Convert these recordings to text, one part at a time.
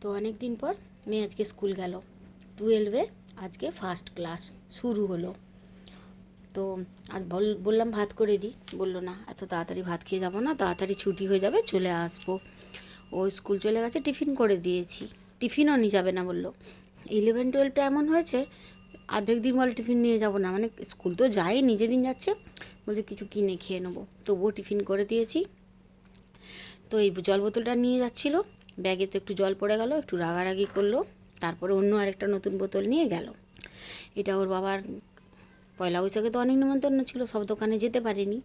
তো অনেক দিন পর মেয়ে আজকে স্কুল গেল। টুয়েলভে আজকে ফার্স্ট ক্লাস শুরু হলো। তো আর বল- বললাম ভাত করে দিই বলল, না, এত তাড়াতাড়ি ভাত খেয়ে যাব না, তাড়াতাড়ি ছুটি হয়ে যাবে, চলে আসব। ও স্কুল চলে গেছে, টিফিন করে দিয়েছি। টিফিনও নিয়ে যাবে না, বলল। ইলেভেন টুয়েলভটা এমন হয়েছে অর্ধেক দিন বলে টিফিন নিয়ে যাব না। মানে স্কুল তো যাই নিজে দিন যাচ্ছে, বলছে কিছু কিনে খেয়ে নেব। তবুও টিফিন করে দিয়েছি। তো এই জল বোতলটা নিয়ে যাচ্ছিল। ব্যাগে তো একটু জল পড়ে গেল, একটু রাগারাগি করল, তারপরে অন্য আরেকটা নতুন বোতল নিয়ে গেল। এটা ওর বাবার পয়লা বৈশাখে তো অনেক নিমন্ত্রণ ছিল, সব দোকানে যেতে পারেনি।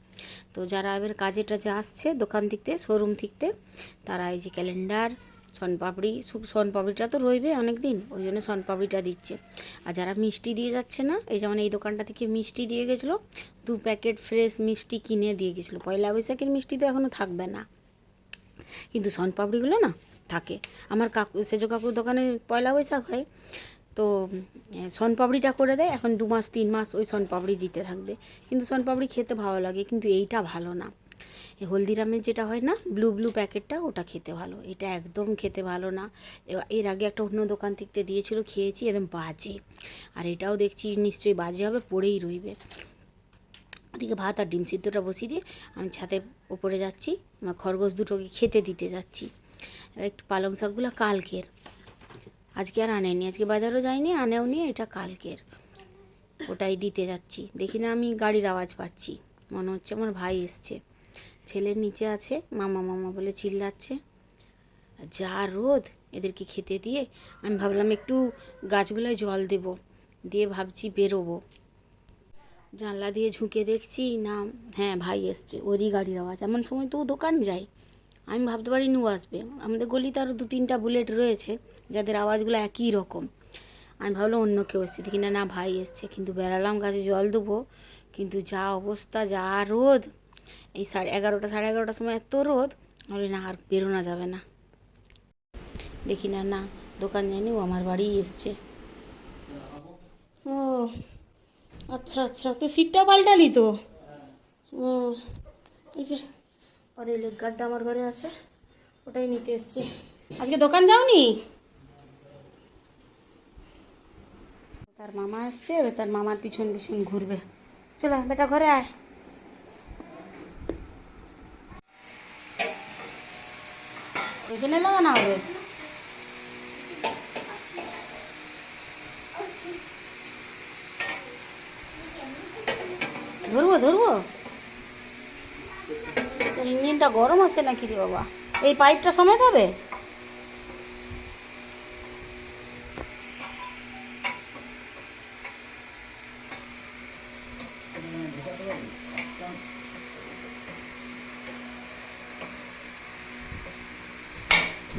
তো যারা এবার কাজে টাজে আসছে দোকান থেকে শোরুম থেকে তারা এই যে ক্যালেন্ডার সনপাপড়ি সনপাপড়িটা তো রইবে অনেক দিন ওই জন্য সনপাপড়িটা দিচ্ছে। আর যারা মিষ্টি দিয়ে যাচ্ছে না, এই যেমন এই দোকানটা থেকে মিষ্টি দিয়ে গেছিল, দু প্যাকেট ফ্রেশ মিষ্টি কিনে দিয়ে গেছিল। পয়লা বৈশাখের মিষ্টি তো এখনও থাকবে না। কিন্তু সনপাপড়িগুলো না থাকে। আমার কাকু, সেজো কাকুর দোকানে পয়লা বৈশাখ হয়, তো সনপাপড়িটা করে দেয়। এখন দু মাস, তিন মাস ওই সনপাপড়ি দিতে থাকবে। কিন্তু সনপাপড়ি খেতে ভালো লাগে, কিন্তু এইটা ভালো না। হলদিরামের যেটা হয় না ব্লু ব্লু প্যাকেটটা ওটা খেতে ভালো। এটা একদম খেতে ভালো না। এর আগে একটা অন্য দোকান থেকে দিয়েছিল, খেয়েছি, একদম বাজে। আর এটাও দেখছি, নিশ্চয়ই বাজে হবে, পড়েই রইবে। ওদিকে ভাত আর ডিম সিদ্ধটা বসিয়ে দিয়ে, আমি ছাদে ওপরে যাচ্ছি, আমার খরগোশ দুটোকে খেতে দিতে যাচ্ছি। একটু পালং শাকগুলো কালকের। আজকে আর আনেনি, আজকে বাজারও যায়নি, আনেও নি, এটা কালকের। ওটাই দিতে যাচ্ছি। দেখি না আমি গাড়ির আওয়াজ পাচ্ছি। মনে হচ্ছে আমার ভাই এসছে। ছেলের নিচে আছে, মামা মামা বলে চিল্লাচ্ছে। যা রোদ, এদেরকে খেতে দিয়ে আমি ভাবলাম একটু গাছগুলোয় জল দেব, দিয়ে ভাবছি বেরোবো। জানলা দিয়ে ঝুঁকে দেখছি, না হ্যাঁ ভাই এসছে, ওরই গাড়ির আওয়াজ। এমন সময় তো দোকান যায়। আমি ভাবতে পারি ও আসবে। আমাদের গলিতে আরও দু তিনটা বুলেট রয়েছে, যাদের আওয়াজগুলো একই রকম। আমি ভাবলাম অন্য কেউ এসছে। দেখি, না না, ভাই এসছে, কিন্তু বেড়ালাম গাছে জল দেবো। কিন্তু যা অবস্থা, যা রোদ। এই সাড়ে এগারোটা, সাড়ে এগারোটার সময় এত রোদ। বলি, না, আর বেরোনো যাবে না। দেখি, না না, দোকান যায়নি, ও আমার বাড়িই এসছে। ও আচ্ছা আচ্ছা। তো সিটটা পাল্টালি তো? ও, এই যে আর এই লেগ গার্ডটা আমার ঘরে আছে। ওটাই নিতে এসছি। আজকে দোকান যাওনি? তার মামা আসছে, এবার তার মামার পিছন পিছন ঘুরবে। চলো, বেটা, ঘরে আয়। এখানে লাগানো হবে ধরবো ধরবো? ইঞ্জিনটা গরম আছে নাকি রে বাবা? এই পাইপটা সমেত হবে?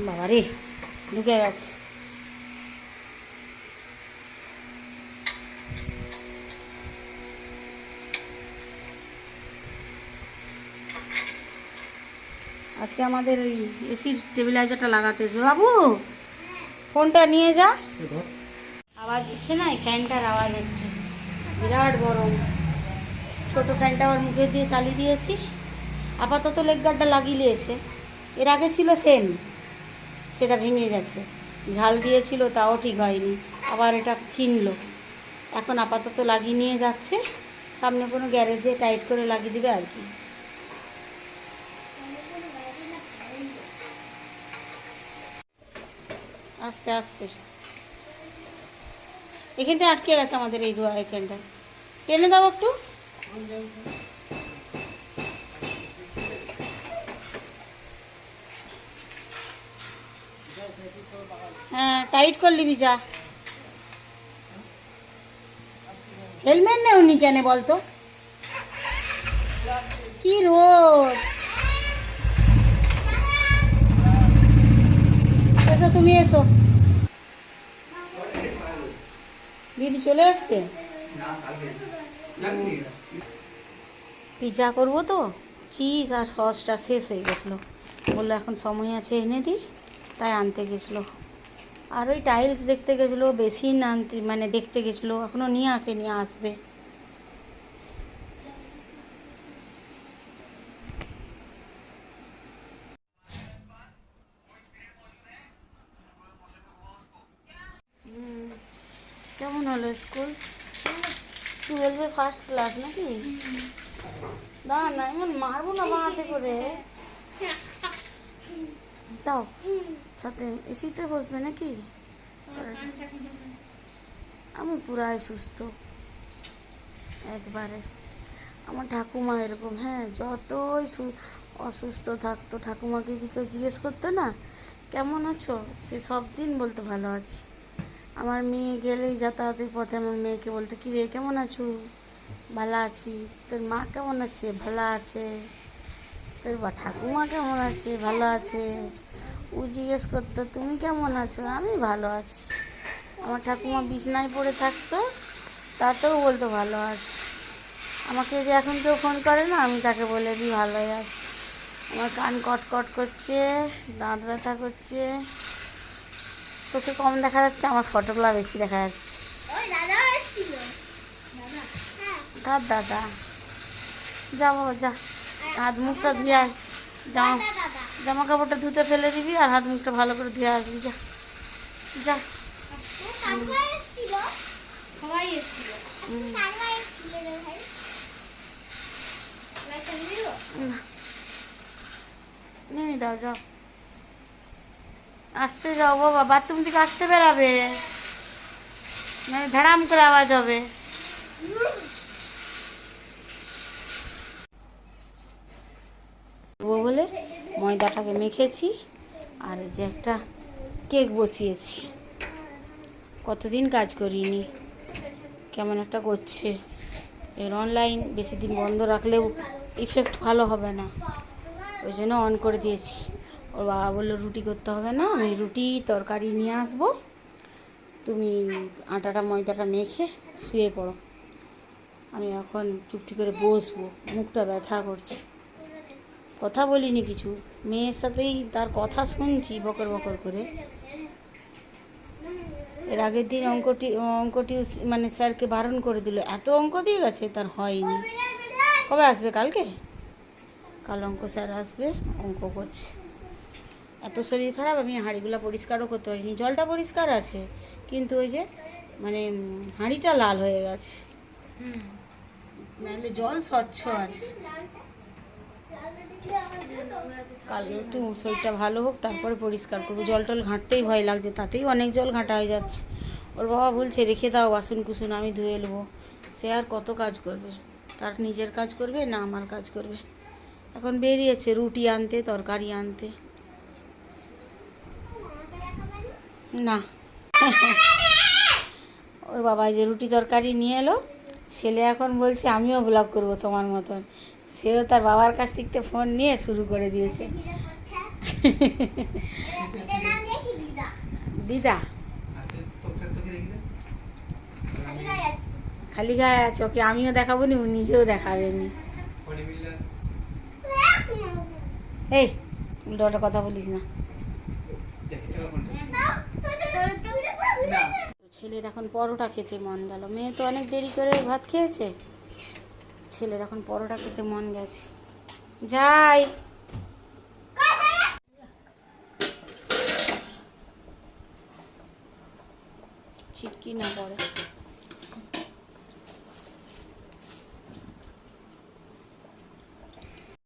বাবা রে ঢুকে গেছে। আজকে আমাদের ওই এসির টেবিলাইজারটা লাগাতে আসবে বাবু, ফোনটা নিয়ে যা। আওয়াজ হচ্ছে না? এই ফ্যানটার আওয়াজ হচ্ছে। বিরাট গরম। ছোট ফ্যানটা ওর মুখে দিয়ে চালিয়ে দিয়েছি। আপাতত লেগ গার্ডটা লাগিয়ে দিয়েছে। এর আগে ছিল সেম সেটা ভেঙে গেছে। ঝাল দিয়েছিল, তাও ঠিক হয়নি। আবার এটা কিনলো। এখন আপাতত লাগিয়ে নিয়ে যাচ্ছে। সামনে কোনো গ্যারেজে টাইট করে লাগিয়ে দিবে আর কি। আস্তে আস্তে। এখানটা আটকে গেছে আমাদের এই ধোয়া এখানটা টেনে দাও একটু। হ্যাঁ টাইট করে নিবি যা হেলমেট নেওনি কেন বলতো? কি রোদ। এসো, তুমি এসো। দিদি চলে এসছে পিজা করব তো? চিজ আর সসটা শেষ হয়ে গেছিল। বলল, এখন সময় আছে এনে দিই তাই আনতে গেছিল। আর ওই টাইলস দেখতে গেছিল, বেসিন আনতে মানে দেখতে গেছিল। এখনও নিয়ে আসেনি, আসবে। কেমন হলো স্কুল? টুয়েলভে ফার্স্ট ক্লাস নাকি? দাঁড়া না, এমন মারবো না বাঁহাতে করে। যাও, সাথে এসিতে বসবে নাকি? আমি পুরাই সুস্থ। একবারে। আমার ঠাকুমা এরকম হ্যাঁ যতই অসুস্থ থাকতো, ঠাকুমাকে দিকে জিজ্ঞেস করতো না, কেমন আছো? সে সব দিন বলতো, ভালো আছি। আমার মেয়ে গেলেই যাতায়াতের পথে আমার মেয়েকে বলতো, কী রে, কেমন আছো? ভালো আছি? তোর মা কেমন আছে? ভালো আছে? তোর বা ঠাকুমা কেমন আছে? ভালো আছে? ও জিজ্ঞেস করতো, তুমি কেমন আছো? আমি ভালো আছি। আমার ঠাকুমা বিছনায় পড়ে থাকতো, তাতেও বলতো, ভালো আছি। আমাকে যে এখন কেউ ফোন করে না, আমি তাকে বলে দিই, ভালোই আছি। আমার কান কটকট করছে, দাঁত ব্যথা করছে তোকে কম দেখা যাচ্ছে আমার ফটোগুলো বেশি দেখা যাচ্ছে। ওই দাদা এসেছিল। দাদা হ্যাঁ। কার দাদা? যা বাবা যা। হাত মুখটা ধুয়ে আয়। জামা জামা কাপড়টা ধুতে ফেলে দিবি আর হাত মুখটা ভালো করে ধুয়ে আসবি যা। যা। সবাই এসেছিল। ভাই। না। দাও যাও। আসতে যাও বাবা বাথরুম থেকে আসতে বেরাবে। মানে ধড়াম করে আওয়াজ হবে। বলে, ময়দাটাকে মেখেছি, আর যে একটা কেক বসিয়েছি। কতদিন কাজ করিনি, কেমন একটা করছে। এর অনলাইন বেশি দিন বন্ধ রাখলেও ইফেক্ট ভালো হবে না। ওই জন্য অন করে দিয়েছি। ওর বাবা বলল, রুটি করতে হবে না, আমি রুটি, তরকারি নিয়ে আসব। তুমি আটাটা, ময়দাটা মেখে শুয়ে পড়ো। আমি এখন চুপটি করে বসবো, মুখটা ব্যথা করছে। কথা বলিনি কিছু। মেয়ের সাথেই তার কথা শুনছি বকর বকর করে। এর আগের দিন অঙ্কটি অঙ্কটি মানে স্যারকে বারণ করে দিল। এত অঙ্ক দিয়ে গেছে, তার হয়নি। কবে আসবে কালকে? কাল অঙ্ক স্যার আসবে, অঙ্ক করছে। এত শরীর খারাপ, আমি হাঁড়িগুলো পরিষ্কারও করতে পারিনি। জলটা পরিষ্কার আছে, কিন্তু ওই যে মানে হাঁড়িটা লাল হয়ে গেছে। নাহলে জল স্বচ্ছ আছে। কাল একটু শরীরটা ভালো হোক, তারপরে পরিষ্কার করব। জল টল ঘাঁটতেই ভয় লাগছে, তাতেই অনেক জল ঘাঁটা হয়ে যাচ্ছে। ওর বাবা বলছে, রেখে দাও বাসন কুসুন, আমি ধুয়ে নেব। সে আর কত কাজ করবে? তার নিজের কাজ করবে না আমার কাজ করবে? এখন বেরিয়েছে, রুটি আনতে, তরকারি আনতে। না। ওর বাবা যে রুটি তরকারি নিয়ে এলো ছেলে এখন বলছে আমিও ব্লগ করব তোমার মতন। সেও তার বাবার কাছ থেকে ফোন নিয়ে শুরু করে দিয়েছে। দিদা। দিদা খালি গায়ে আছে খালি গায়ে আছে ওকে আমিও দেখাবো নি ও নিজেও দেখাবেনি। এই উল্টো কথা বলিস না। ছেলের এখন পরোটা খেতে মন গেল। মেয়ে তো অনেক দেরি করে ভাত খেয়েছে। ছেলের এখন পরোটা খেতে মন গেছে। যাই। ছিটকি না পড়ে